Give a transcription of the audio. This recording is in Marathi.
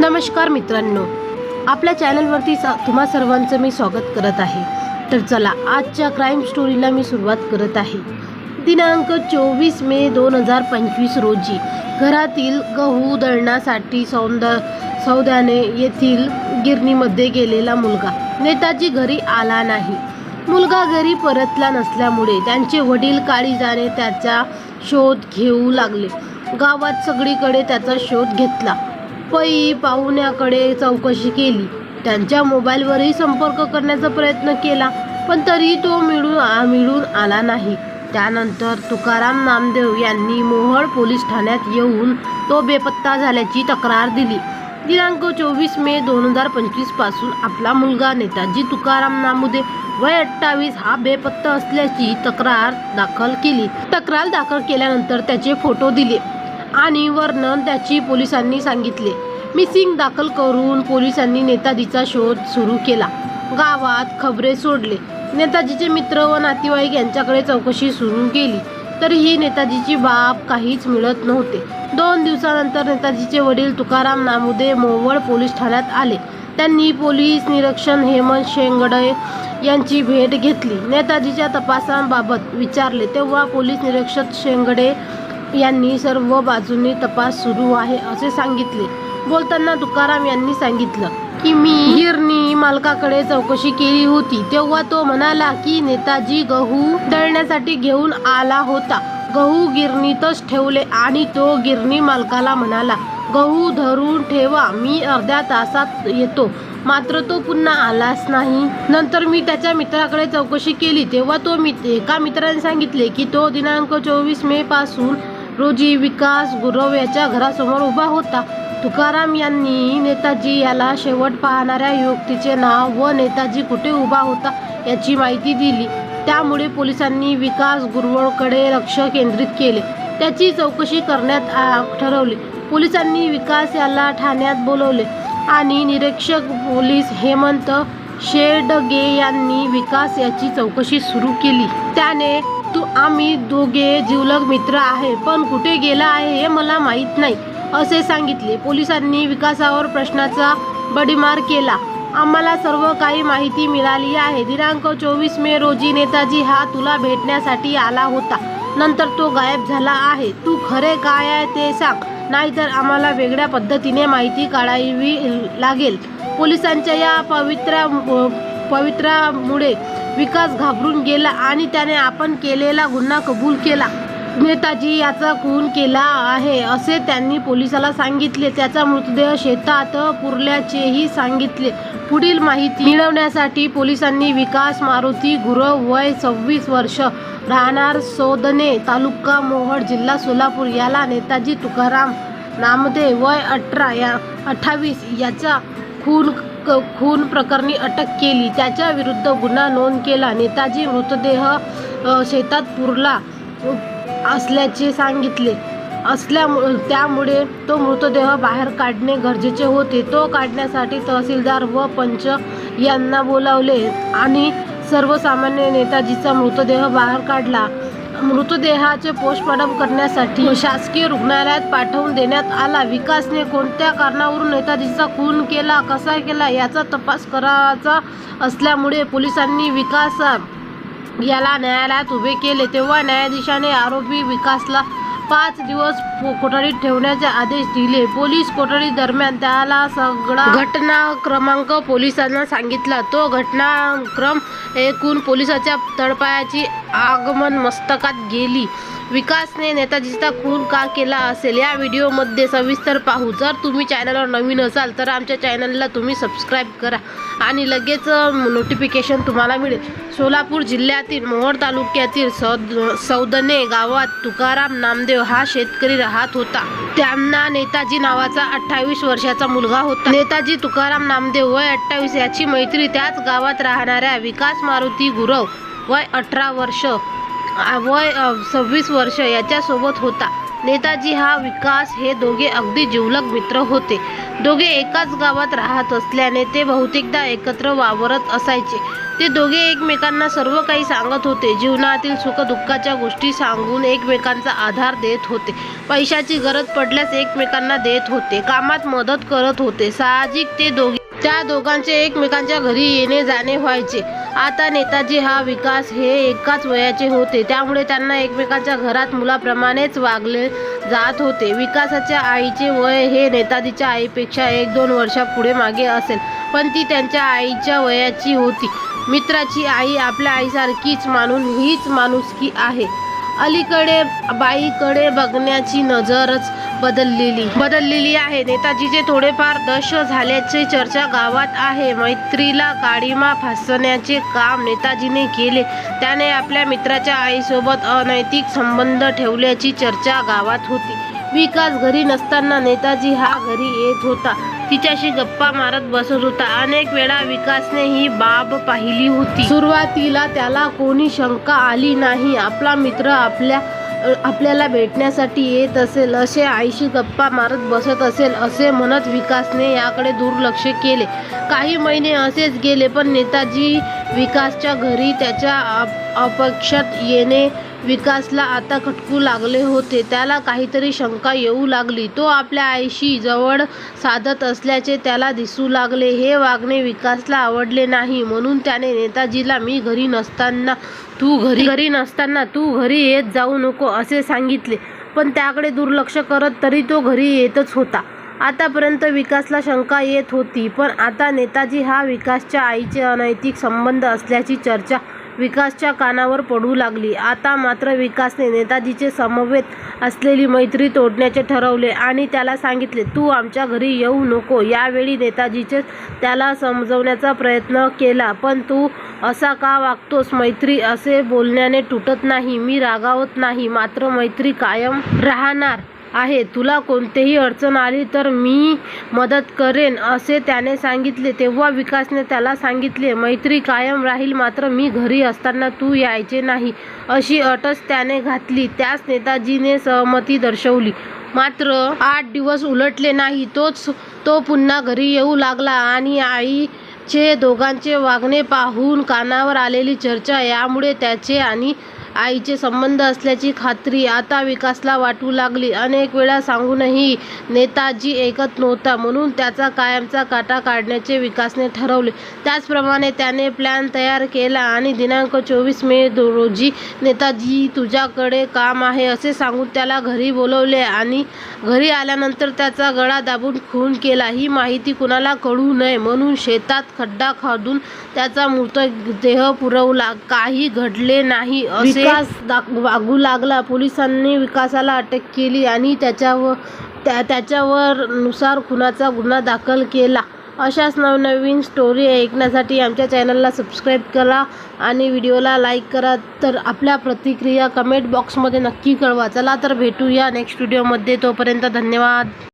नमस्कार मित्रांनो. आपल्या चॅनलवरती सा तुम्हा सर्वांचं मी स्वागत करत आहे. तर चला आजच्या क्राईम स्टोरीला मी सुरुवात करत आहे. दिनांक चोवीस मे दोन हजार पंचवीस रोजी घरातील गहू दळण्यासाठी सौंद सौद्याने येथील गिरणीमध्ये गेलेला मुलगा नेताजी घरी आला नाही. मुलगा घरी परतला नसल्यामुळे त्यांचे वडील काळीजाने त्याचा शोध घेऊ लागले. गावात सगळीकडे त्याचा शोध घेतला. पै पाहुण्याकडे चौकशी केली. त्यांच्या मोबाईलवरही संपर्क करण्याचा प्रयत्न केला पण तरी तो मिळून आ- मिळून आला नाही. त्यानंतर तुकाराम नामदेव यांनी मोहळ पोलीस ठाण्यात येऊन तो बेपत्ता झाल्याची तक्रार दिली. दिनांक चोवीस मे दोन हजार पंचवीसपासून आपला मुलगा नेताजी तुकाराम नामुदे वय अठ्ठावीस हा बेपत्ता असल्याची तक्रार दाखल केली. तक्रार दाखल केल्यानंतर त्याचे फोटो दिले आणि वर्णन त्याची पोलिसांनी सांगितले. मिसिंग दाखल करून पोलिसांनी नेताजीचा शोध सुरू केला. गावात खबरे सोडले. नेताजीचे मित्र व नातेवाईक यांच्याकडे चौकशी सुरू केली. तरीही नेताजीची बाब काहीच मिळत नव्हते. दोन दिवसानंतर नेताजीचे वडील तुकाराम नामुदे मोवळ पोलीस ठाण्यात आले. त्यांनी पोलीस निरीक्षण हेमंत शेंगडे यांची भेट घेतली. नेताजीच्या तपासांबाबत विचारले तेव्हा पोलीस निरीक्षक शेंगडे यांनी सर्व बाजूंनी तपास सुरू आहे असे सांगितले. बोलताना तुकाराम यांनी सांगितलं की मी गिरणी मालकाकडे चौकशी केली होती. तेव्हा तो म्हणाला की नेताजी गहू दळण्यासाठी घेऊन आला होता. गहू गिरणीतच ठेवले आणि तो गिरणी मालकाला म्हणाला गहू धरून ठेवा मी अर्ध्या तासात येतो. मात्र तो पुन्हा आलाच नाही. नंतर मी त्याच्या मित्राकडे चौकशी केली. तेव्हा तो मित एका मित्राने सांगितले की तो दिनांक चोवीस मे पासून रोजी विकास गुरव याच्या घरासमोर उभा होता. तुकाराम यांनी नेताजी याला शेवट पाहणाऱ्या युवतीचे नाव व नेताजी कुठे उभा होता याची माहिती दिली. त्यामुळे पोलिसांनी विकास गुरवळकडे लक्ष केंद्रित केले. त्याची चौकशी करण्यात आ- पोलिसांनी विकास याला ठाण्यात बोलवले आणि निरीक्षक पोलीस हेमंत शेडगे यांनी विकास याची चौकशी सुरू केली. त्याने तू आम्ही दोघे जिवलग मित्र आहे पण कुठे गेला आहे हे मला माहीत नाही. असे सांगितले. पोलिसांनी विकासावर प्रश्नाचा बडीमार केला. आम्हाला सर्व काही माहिती मिळाली आहे. दिनांक चोवीस मे रोजी नेताजी हा तुला भेटण्यासाठी आला होता. नंतर तो गायब झाला आहे. तू खरे काय आहे ते सांग. नाहीतर आम्हाला वेगळ्या पद्धतीने माहिती काढावी लागेल. पोलिसांच्या या पवित्रा पवित्रामुळे विकास घाबरून गेला आणि त्याने आपण केलेला गुन्हा कबूल केला. नेताजी याचा खून केला आहे असे त्यांनी पोलिसाला सांगितले. त्याचा मृतदेह शेतात पुरल्याचेही सांगितले. पुढील माहिती मिळवण्यासाठी पोलिसांनी विकास मारुती गुरव वय सव्वीस वर्ष राहणार सोदने तालुका मोहळ जिल्हा सोलापूर. याला नेताजी तुकाराम नामदे वय अठरा या अठ्ठावीस याचा खून क- खून प्रकरणी अटक केली. त्याच्या विरुद्ध गुन्हा नोंद केला. नेताजी मृतदेह शेतात पुरला. असल्याचे सांगितले. असल्यामु त्यामुळे तो मृतदेह बाहेर काढणे गरजेचे होते. तो काढण्यासाठी तहसीलदार व पंच यांना बोलावले आणि सर्वसामान्य नेताजीचा मृतदेह बाहेर काढला. मृतदेहाचे पोस्टमॉर्टम करण्यासाठी शासकीय रुग्णालयात पाठवून देण्यात आला. विकासने कोणत्या कारणावरून नेताजीचा खून केला कसा केला याचा तपास करायचा असल्यामुळे पोलिसांनी विकास याला न्यायालयात उभे केले तेव्हा न्यायाधीशाने आरोपी विकासला पाच दिवस कोठडीत ठेवण्याचे आदेश दिले. पोलीस कोठडी दरम्यान त्याला सगळा घटना क्रमांक पोलिसांना सांगितला. तो घटनाक्रम ऐकून पोलिसाच्या तळपायाची आगमन मस्तकात गेली. विकासने नेताजीचा खून का केला असेल? या व्हिडिओमध्ये सविस्तर पाहू. जर तुम्ही चॅनलवर नवीन असाल तर आमच्या चॅनलला तुम्ही सबस्क्राईब करा आणि लगेच नोटिफिकेशन तुम्हाला मिळेल. सोलापूर जिल्ह्यातील मोहोळ तालुक्यातील सौद सौदने गावात तुकाराम नामदेव हा शेतकरी राहत होता. त्यांना नेताजी नावाचा अठ्ठावीस वर्षाचा मुलगा होता. नेताजी तुकाराम नामदेव वय अठ्ठावीस याची मैत्री त्याच गावात राहणाऱ्या विकास मारुती गुरव वय अठरा वर्ष वय सव्वीस वर्ष याच्यासोबत होता. नेताजी हा विकास हे दोघे अगदी जिवलग मित्र होते. दोघे एकाच गावात राहत असल्याने ते बहुतेकदा एकत्र वावरत असायचे. ते दोघे एकमेकांना सर्व काही सांगत होते. जीवनातील सुखदुःखाच्या गोष्टी सांगून एकमेकांचा आधार देत होते. पैशाची गरज पडल्यास एकमेकांना देत होते. कामात मदत करत होते. साहजिक ते दोघे त्या दोघांचे एकमेकांच्या घरी येणे जाणे व्हायचे. आता नेताजी हा विकास हे एकाच वयाचे होते. त्यामुळे त्यांना एकमेकांच्या घरात मुलाप्रमाणेच वागले जात होते. विकासाच्या आईचे वय हे नेताजीच्या आईपेक्षा एक दोन वर्षा पुढे मागे असेल. पण ती त्यांच्या आईच्या वयाची होती. मित्राची आई आपल्या आईसारखीच मानून हीच माणुसकी आहे. अलीकडे बाईकडे बघण्याची नजरच बदललेली बदललेली आहे. नेताजीचे थोडेफार दश झाल्याचे चर्चा गावात आहे. मैत्रीला काळीमा फासण्याचे काम नेताजीने केले. त्याने आपल्या मित्राच्या आईसोबत अनैतिक संबंध ठेवल्याची चर्चा गावात होती. विकास घरी नसताना नेताजी हा घरी येत होता. तिच्याशी गप्पा मारत बसत होता. अनेक वेळा विकासने ही बाब पाहिली होती. सुरुवातीला त्याला कोणी शंका आली नाही. आपला मित्र आपल्या आपल्याला भेटण्यासाठी येत असेल असे आईशी गप्पा मारत बसत असेल असे म्हणत विकासने याकडे दुर्लक्ष केले. काही महिने असेच गेले पण नेताजी विकासच्या घरी त्याच्या अप- अपेक्षात येणे विकासला आता खटकू लागले होते. त्याला काहीतरी शंका येऊ लागली. तो आपल्या आईशी जवळ साधत असल्याचे त्याला दिसू लागले. हे वागणे विकासला आवडले नाही. म्हणून त्याने नेताजीला मी घरी नसताना तू घरी घरी नसताना तू घरी येत जाऊ नको असे सांगितले. पण त्याकडे दुर्लक्ष करत तरी तो घरी येतच होता. आतापर्यंत विकासला शंका येत होती. पण आता नेताजी हा विकासच्या आईचे अनैतिक संबंध असल्याची चर्चा विकासच्या कानावर पडू लागली. आता मात्र विकासने नेताजीचे समवेत असलेली मैत्री तोडण्याचे ठरवले आणि त्याला सांगितले तू आमच्या घरी येऊ नको यावेळी नेताजीचे त्याला समजवण्याचा प्रयत्न केला. पण तू असा का वागतोस मैत्री? असे बोलण्याने तुटत नाही. मी रागावत नाही. मात्र मैत्री कायम राहणार. आहे. तुला कोणतेही अडचण आली तर मी मदत करेन असे त्याने सांगितले. तेव्हा विकासने त्याला सांगितले मैत्री कायम राहील मात्र मी घरी असताना तू यायचे नाही. अशी अटच त्याने घातली. त्यास नेताजीने सहमती दर्शवली. मात्र आठ दिवस उलटले नाही. तोच तो पुन्हा घरी येऊ लागला आणि आईचे दोघांचे वागणे पाहून कानावर आलेली चर्चा यामुळे त्याचे आणि आईचे संबंध असल्याची खात्री आता विकासला वाटू लागली. अनेक वेळा सांगूनही नेताजी ऐकत नव्हता. म्हणून त्याचा कायमचा काटा काढण्याचे विकासने ठरवले. त्याचप्रमाणे त्याने प्लॅन तयार केला आणि दिनांक चोवीस मे रोजी नेताजी तुझ्याकडे काम आहे असे सांगून त्याला घरी बोलवले आणि घरी आल्यानंतर त्याचा गळा दाबून खून केला. ही माहिती कुणाला कळू नये म्हणून शेतात खड्डा खादून त्याचा मृतदेह पुरवला. काही घडले नाही असे विकास वागू लागला. पोलिसांनी विकासाला अटक केली आणि त्याच्यावर त्या त्याच्यावर नुसार खुनाचा गुन्हा दाखल केला. अशाच नवनवीन स्टोरी ऐकण्यासाठी आमच्या चॅनलला सबस्क्राईब करा आणि व्हिडिओला लाईक करा. तर आपल्या प्रतिक्रिया कमेंट बॉक्समध्ये नक्की कळवा. चला तर भेटूया नेक्स्ट व्हिडिओमध्ये तोपर्यंत धन्यवाद.